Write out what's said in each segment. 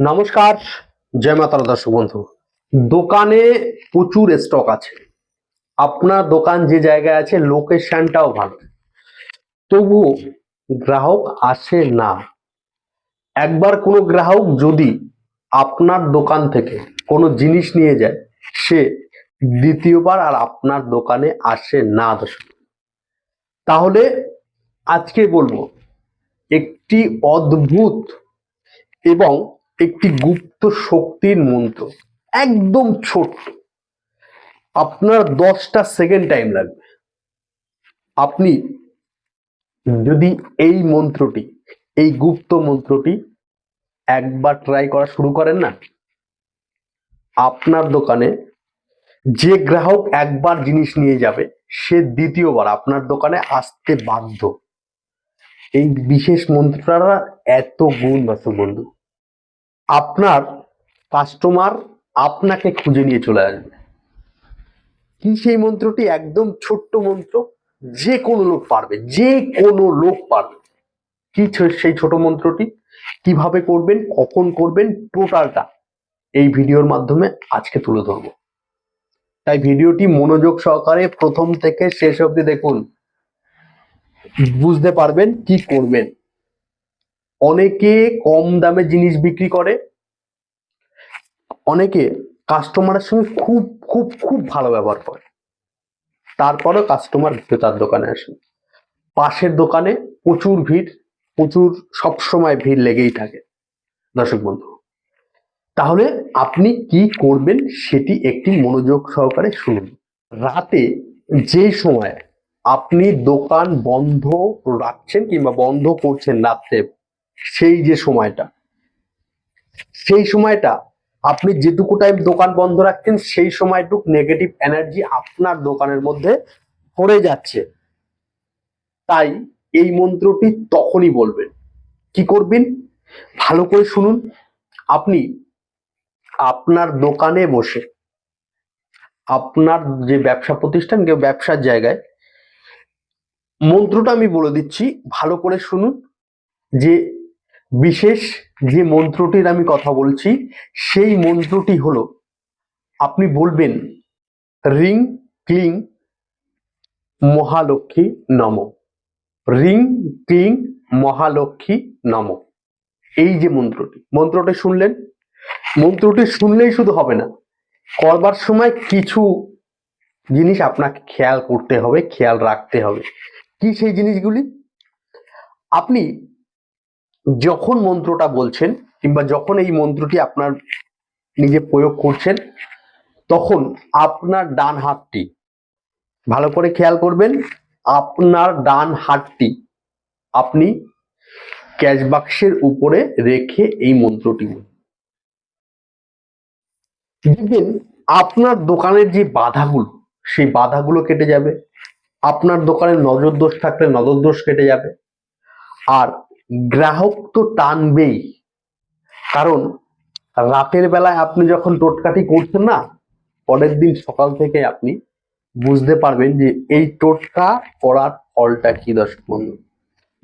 নমস্কার, জয় মাতারা দর্শক বন্ধু দোকানে প্রচুর স্টক আছে। আপনার দোকান যে জায়গায় আছে লোকেশনটাও ভালো। তবুও গ্রাহক আসে না। একবার কোনো গ্রাহক যদি আপনার দোকান থেকে কোনো জিনিস নিয়ে যায়, সে দ্বিতীয়বার আর আপনার দোকানে আসে না দর্শক। তাহলে আজকে বলব, একটি অদ্ভুত এবং একটি গুপ্ত শক্তির মন্ত্র, একদম ছোট্ট। আপনার দশটা সেকেন্ড টাইম লাগবে। আপনি যদি এই মন্ত্রটি, এই গুপ্ত মন্ত্রটি একবার ট্রাই করা শুরু করেন না, আপনার দোকানে যে গ্রাহক একবার জিনিস নিয়ে যাবে, সে দ্বিতীয়বার আপনার দোকানে আসতে বাধ্য। এই বিশেষ মন্ত্রটা এত গুণ দর্শক বন্ধু। আপনার কাস্টমার আপনাকে খুঁজে নিয়ে চলে আসবে। কি সেই মন্ত্রটি? একদম ছোট্ট মন্ত্র। যে কোনো লোক পারবে যে কোনো লোক পারবে। কি সেই ছোট মন্ত্রটি? কীভাবে করবেন কখন করবেন টোটালটা এই ভিডিওর মাধ্যমে আজকে তুলে ধরবো। তাই ভিডিওটি মনোযোগ সহকারে প্রথম থেকে শেষ অবধি দেখুন। বুঝতে পারবেন কি করবেন। অনেকে কম দামে জিনিস বিক্রি করে অনেকে কাস্টমারের সঙ্গে খুব খুব খুব ভালো ব্যবহার করে। তারপরেও কাস্টমার তার দোকানে আসে। পাশের দোকানে প্রচুর ভিড়, প্রচুর সবসময় ভিড় লেগেই থাকে। দর্শক বন্ধু, তাহলে আপনি কি করবেন সেটি একটি মনোযোগ সহকারে শুনুন। রাতে যে সময় আপনি দোকান বন্ধ রাখছেন কিংবা বন্ধ করছেন রাত্রে, সেই যে সময়টা, সেই সময়টা আপনি যেটুকু টাইম দোকান বন্ধ রাখছেন, সেই সময়টুক নেগেটিভ এনার্জি আপনার দোকানের মধ্যে পড়ে যাচ্ছে। তাই এই মন্ত্রটি তখনই বলবেন। কি করবেন? ভালো করে শুনুন। আপনি আপনার দোকানে বসে আপনার যে ব্যবসা প্রতিষ্ঠান কেউ ব্যবসার জায়গায়, মন্ত্রটা আমি বলে দিচ্ছি। ভালো করে শুনুন যে বিশেষ যে মন্ত্রটির আমি কথা বলছি, সেই মন্ত্রটি হলো, আপনি বলবেন, রিং ক্লিং মহালক্ষ্মী নম। রিং ক্লিং মহালক্ষ্মী নম। এই যে মন্ত্রটি মন্ত্রটি শুনলেন? মন্ত্রটি শুনলেই শুধু হবে না, করবার সময় কিছু জিনিস আপনাকে খেয়াল করতে হবে, খেয়াল রাখতে হবে। কি সেই জিনিসগুলি? আপনি যখন মন্ত্রটা বলছেন কিংবা যখন এই মন্ত্রটি আপনার নিজে প্রয়োগ করছেন, তখন আপনার ডান হাতটি, ভালো করে খেয়াল করবেন, আপনার ডান হাতটি আপনি ক্যাশ বাক্সের উপরে রেখে এই মন্ত্রটি দেখবেন আপনার দোকানের যে বাধাগুলো, সেই বাধাগুলো কেটে যাবে। আপনার দোকানে নজর দোষ থাকলে নজর দোষ কেটে যাবে। আর গ্রাহক তো টানবেই। কারণ রাতের বেলায় আপনি যখন টোটকাটি করছেন না, পরের দিন সকাল থেকে আপনি বুঝতে পারবেন যে এই টোটকা করার ফলটা কি দর্শক বন্ধু।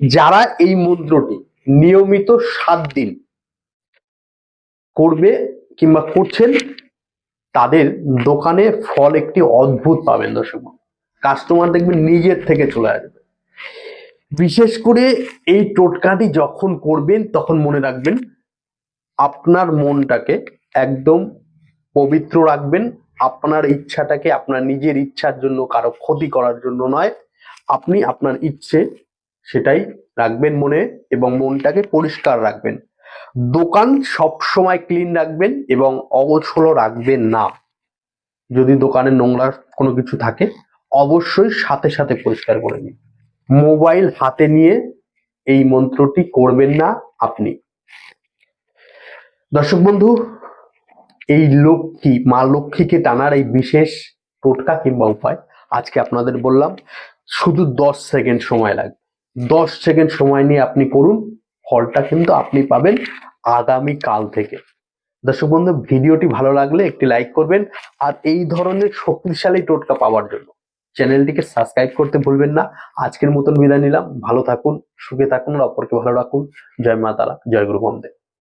যারা এই মন্ত্রটি নিয়মিত সাত দিন করবে কিংবা করছেন, তাদের দোকানে ফল একটি অদ্ভুত পাবেন দর্শক। কাস্টমার দেখবেন নিজের থেকে চলে আসবে। বিশেষ করে এই টোটকাটি যখন করবেন, তখন মনে রাখবেন আপনার মনটাকে একদম পবিত্র রাখবেন। আপনার ইচ্ছাটাকে আপনার নিজের ইচ্ছার জন্য, কারও ক্ষতি করার জন্য নয়। আপনি আপনার ইচ্ছে সেটাই রাখবেন মনে এবং মনটাকে পরিষ্কার রাখবেন। দোকান সব সময় ক্লিন রাখবেন এবং অগোছলো রাখবেন না। যদি দোকানে নোংরা কোনো কিছু থাকে, অবশ্যই সাথে সাথে পরিষ্কার করে নিন। মোবাইল হাতে নিয়ে এই মন্ত্রটি করবেন না আপনি। দর্শক বন্ধু, এই লক্ষ্মী, মা লক্ষ্মীকে টানার এই বিশেষ টোটকা কিংবা উপায় আজকে আপনাদের বললাম, শুধু দশ সেকেন্ড সময় লাগবে। দশ সেকেন্ড সময় নিয়ে আপনি করুন ফলটা কিন্তু আপনি পাবেন আগামী কাল থেকে। দর্শক বন্ধু, ভিডিওটি ভালো লাগলে একটি লাইক করবেন, আর এই ধরনের শক্তিশালী টোটকা পাওয়ার জন্য। চ্যানেলটিকে সাবস্ক্রাইব করতে ভুলবেন না। আজকের মতন বিদায় নিলাম। ভালো থাকুন, সুখে থাকুন আর অপরকে ভালো রাখুন। জয় মাতারা জয় গুরু বন্দে